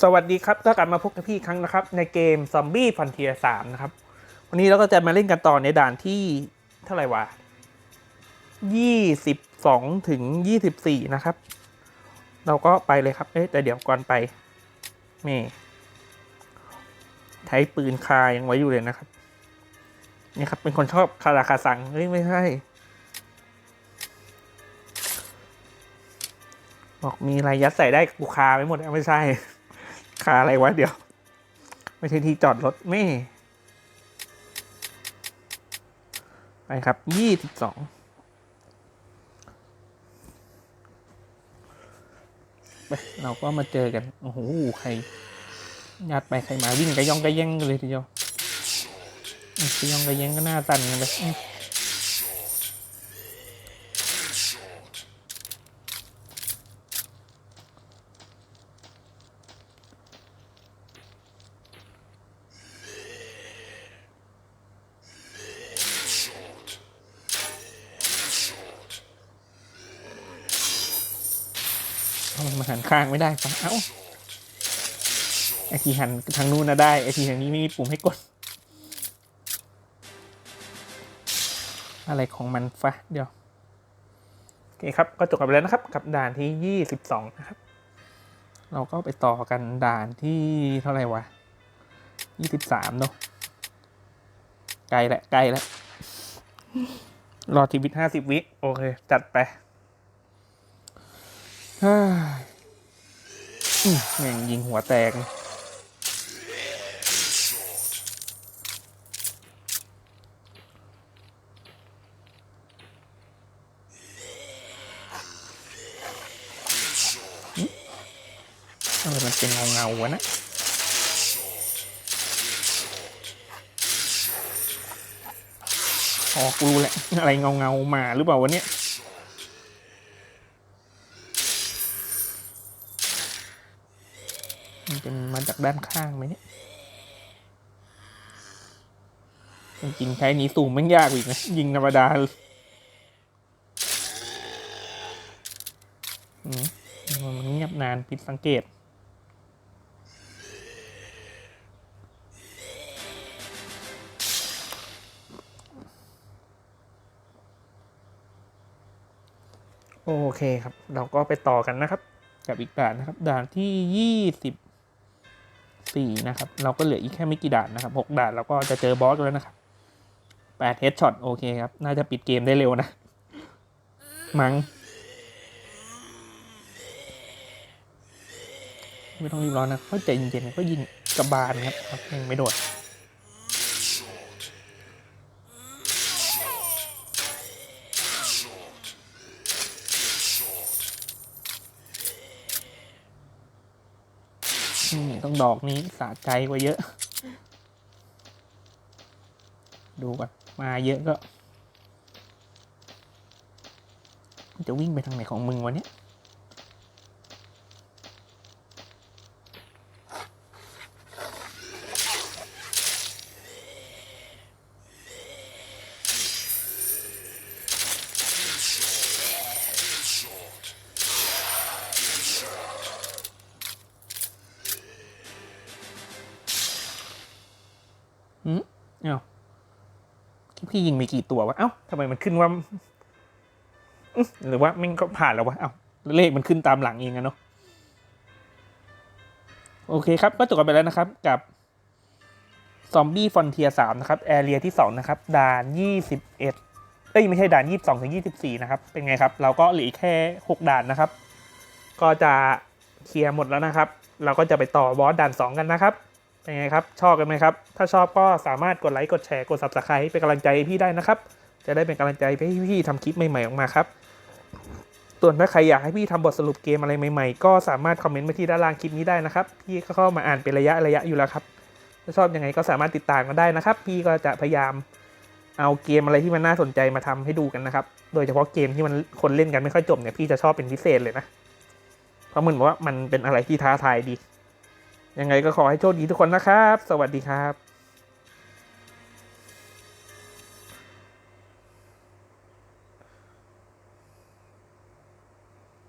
สวัสดีครับ ก็กลับมาพบกับพี่ครั้งนะครับ ในเกม Zombie Frontier 3นะครับ วันนี้เราก็จะมาเล่นกันต่อในด่านที่เท่าไหร่วะ22ถึง24นะครับ เราก็ไปเลยครับ เอ๊ะแต่เดี๋ยวก่อนไปนี่ใช้ปืนคายังไว้อยู่เลยนะครับ นี่ครับ เป็นคนชอบคาราคาสังเฮ้ยไม่ใช่บอกมีอะไรยัดใส่ได้กูคาไปหมดไม่ใช่ คาอะไรวะเดี๋ยว ไม่ใช่ที่จอดรถไม่ ไปครับยี่สิบสองไปเราก็มาเจอกัน โอ้โห ใครยัดไปใครมาวิ่งกระยองกระแยงกันเลยทีเดียวอืมกระยองกระแยงก็หน้าตันกันไป มาหันข้างไม่ได้ปะเอ้าไอทีหันทางนู้นนะได้ไอทีทางนี้ไม่มีปุ่มให้กด อะไรของมันฟะเดี๋ยวโอเคครับก็จบกันไปแล้วนะครับ กับด่านที่ยี่สิบสองนะครับ เราก็ไปต่อกันด่านที่เท่าไหร่วะยี่สิบสามเนาะไกลแหละไกลแล้วรอทีวิตห้าสิบวิ โอเค จัดไป แม่งยิงหัวแตก เออมันเป็นเงาเงาวะนะออกรู้แหละ อะไรเงาเงามาหรือเปล่าวะเนี่ย มันมาจากด้านข้างไหมเนี่ยจริงๆใช้หนี้สูงมันยากอีกนะ ยิงธรรมดาอืมมันเงียบนานผิดสังเกต โอเคครับ เราก็ไปต่อกันนะครับ กับอีกด่านนะครับ ด่านที่ยี่สิบ สี่นะครับ เราก็เหลืออีกแค่ไม่กี่ด่านนะครับหกด่านเราก็จะเจอบอสแล้วนะครับแปดเฮดช็อตโอเคครับ น่าจะปิดเกมได้เร็วนะ มัง้งไม่ต้องรีบร้อนนะเข้าใจเย็นๆก็ยิงกระบาลครับครับยังไม่โดด ต้องดอกนี้สะใจกว่าเยอะ ดูก่อนมาเยอะก็ จะวิ่งไปทางไหนของมึงวะเนี่ย อืมเอ้าพี่ยิงมีกี่ตัววะ เอ้าทำไมมันขึ้นว่าหรือว่ามันก็ผ่านแล้ววะ เอ้าเลขมันขึ้นตามหลังเองอะเนาะ โอเคครับ ก็จบกันไปแล้วนะครับ กับซอมบี้ฟอนเทียสามนะครับ แอเรียที่สองนะครับ ด่านยี่สิบเอ็ดเอ้ยไม่ใช่ด่านยี่สิบสองถึงยี่สิบสี่นะครับ เป็นไงครับ เราก็เหลือแค่หกด่านนะครับ ก็จะเคลียร์หมดแล้วนะครับ เราก็จะไปต่อบอสด่านสองกันนะครับ เป็นไงครับ ชอบกันไหมครับ ถ้าชอบก็สามารถกดไลค์กดแชร์กด subscribe เป็นกำลังใจพี่ได้นะครับ จะได้เป็นกำลังใจให้พี่ทำคลิปใหม่ๆออกมาครับส่วนถ้าใครอยากให้พี่ทำบทสรุปเกมอะไรใหม่ๆ ก็สามารถคอมเมนต์มาที่ด้านล่างคลิปนี้ได้นะครับ พี่ก็เข้ามาอ่านเป็นระยะระยะอยู่แล้วครับถ้าชอบยังไงก็สามารถติดตามกันได้นะครับ พี่ก็จะพยายามเอาเกมอะไรที่มันน่าสนใจมาทำให้ดูกันนะครับ โดยเฉพาะเกมที่มันคนเล่นกันไม่ค่อยจบเนี่ยพี่จะชอบเป็นพิเศษเลยนะ เพราะเหมือนว่ามันเป็นอะไรที่ท้าทายดี ยังไงก็ขอให้โชคดีทุกคนนะครับ สวัสดีครับ